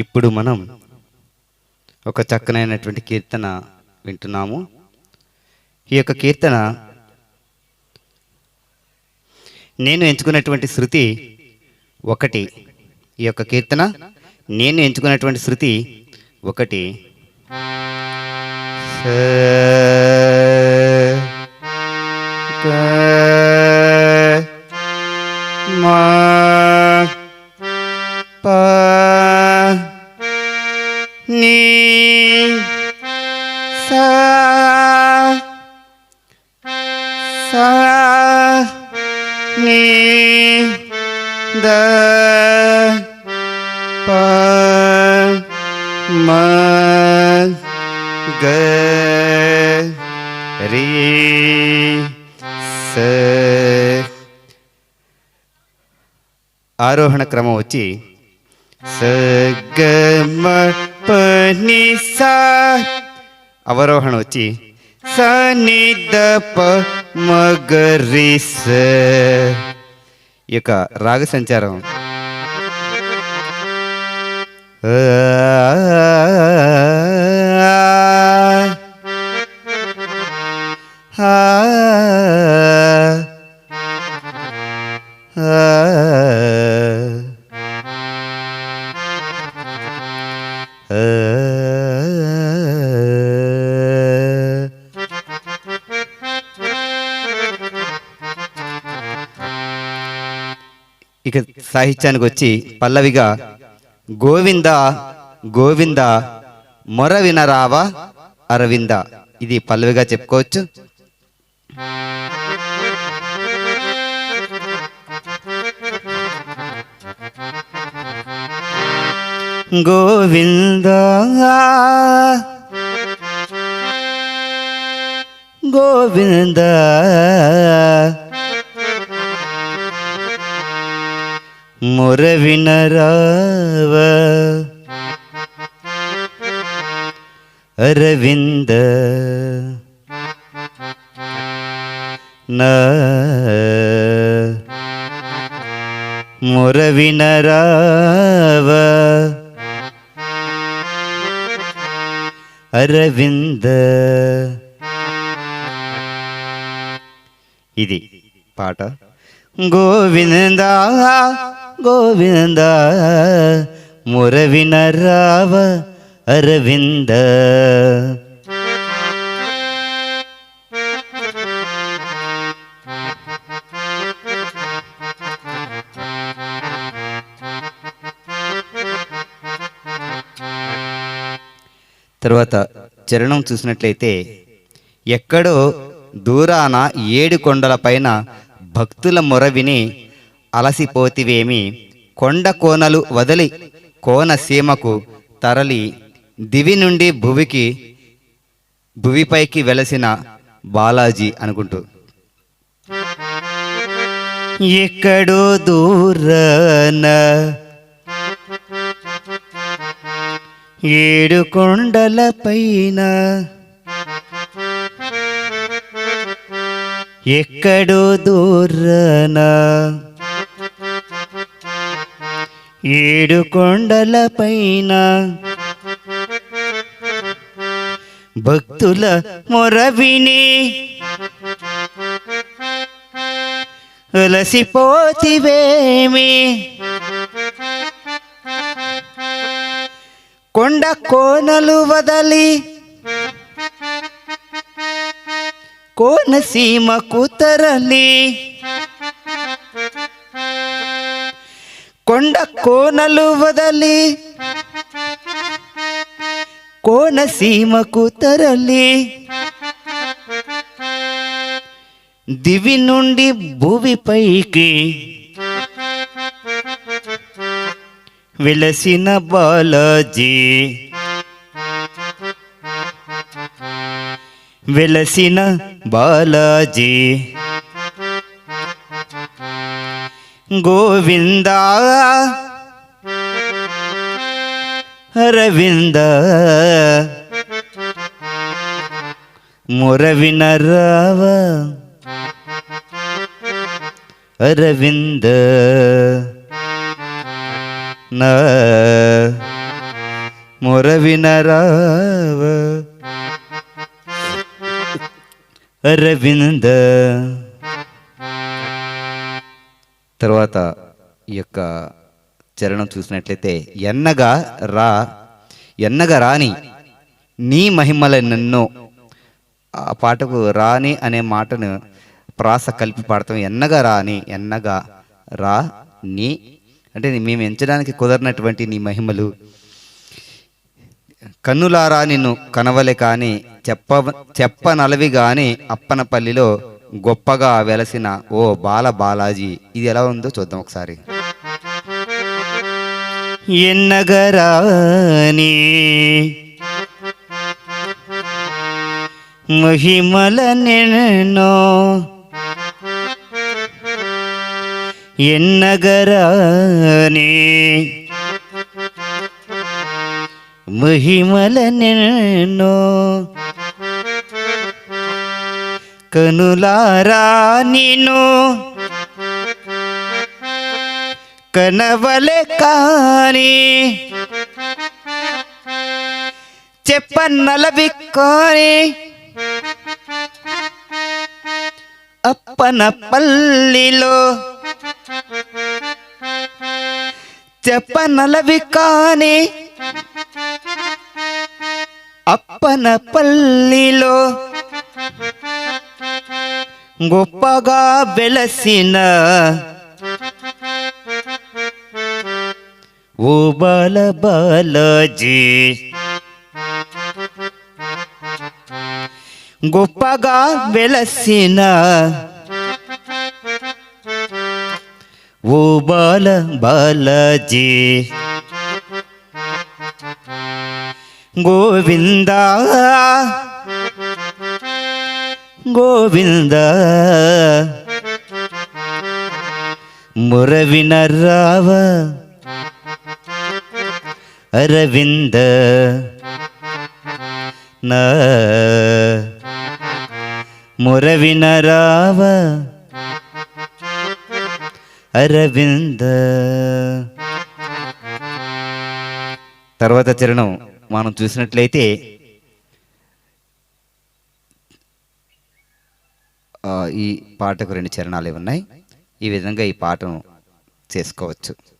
ఇప్పుడు మనం ఒక చక్కనైనటువంటి కీర్తన వింటున్నాము. ఈ యొక్క కీర్తన నేను ఎంచుకున్నటువంటి శృతి ఒకటి. ఈ యొక్క కీర్తన నేను ఎంచుకున్నటువంటి శృతి ఒకటి. మా ni sa sa ni da pa ma ga ri రీ ఆరోహణ క్రమం వచ్చి సగమ గ మ ప ని సా అవరోహణ వచ్చి స ని ద ప మ గ రి స ఈ యొక్క రాగ సంచారం ఇక సాహిత్యానికి వచ్చి పల్లవిగా గోవింద గోవింద మొర వినరావా అరవింద ఇది పల్లవిగా చెప్పుకోవచ్చు. గోవింద గోవింద మొర వినరావ అరవింద నా మొర వినరావ అరవింద ఇది పాట గోవింద గోవింద మురవిన రావ అరవింద. తర్వాత చరణం చూసినట్లయితే ఎక్కడో దూరాన ఏడు కొండల పైన భక్తుల మొర విని అలసిపోతివేమి? కొండ కోనలు వదిలి కోనసీమకు తరలి దివి నుండి భువికి భువిపైకి వెలసిన బాలాజీ అనుకుంటూ. ఎక్కడో దూరన ఏడు కొండల పైన ఎక్కడో దూరన ఏడు కొండలపైన భక్తుల మొరవిని అలసిపోతివేమి. కొండ కోనలు వదలి కోనసీమకు తరలి కొండ కోనలు వదలి కోనసీమకు తరలి. దివి నుండి భువిపైకి విలసిన బాలాజీ విలసిన బాలాజీ. గోవింద అరవింద మురవిన రావ అరవింద నా మొరవినరావ అరవింద తర్వాత ఈ యొక్క చరణం చూసినట్లయితే ఎన్నగా రా ఎన్నగా రాని నీ మహిమల నన్ను ఆ పాటకు రాని అనే మాటను ప్రాస కలిపి పాడతాం. ఎన్నగా రాని ఎన్నగా రా నీ అంటే మేము ఎంచడానికి కుదరనటువంటి నీ మహిమలు. కన్నులారా నిన్ను కనవలే కానీ చెప్ప చెప్పనలవి కానీ అప్పనపల్లిలో గొప్పగా వెలసిన ఓ బాల బాలాజీ. ఇది ఎలా ఉందో చూద్దాం ఒకసారి. ఎన్నగరాని మహిమల నిన్నో ఎన్నగరాని మహిమల నిన్నో కనులారా నిను కనవలే కాని చెప్పన్నలవి కాని అప్పన పల్లిలో చెప్పనలవి కాని అప్పన పల్లిలో గొప్పగా వెలసిన ఓ బాల బాలాజీ. గొప్పగా వెలసిన ఓ బాల బాలాజీ. గోవిందా గోవింద మురవిన రావ అరవింద నా మురవిన రావ అరవింద. తర్వాత చరణం మనం చూసినట్లయితే ఈ పాటకు రెండు చరణాలు ఉన్నాయి. ఈ విధంగా ఈ పాటను చేసుకోవచ్చు.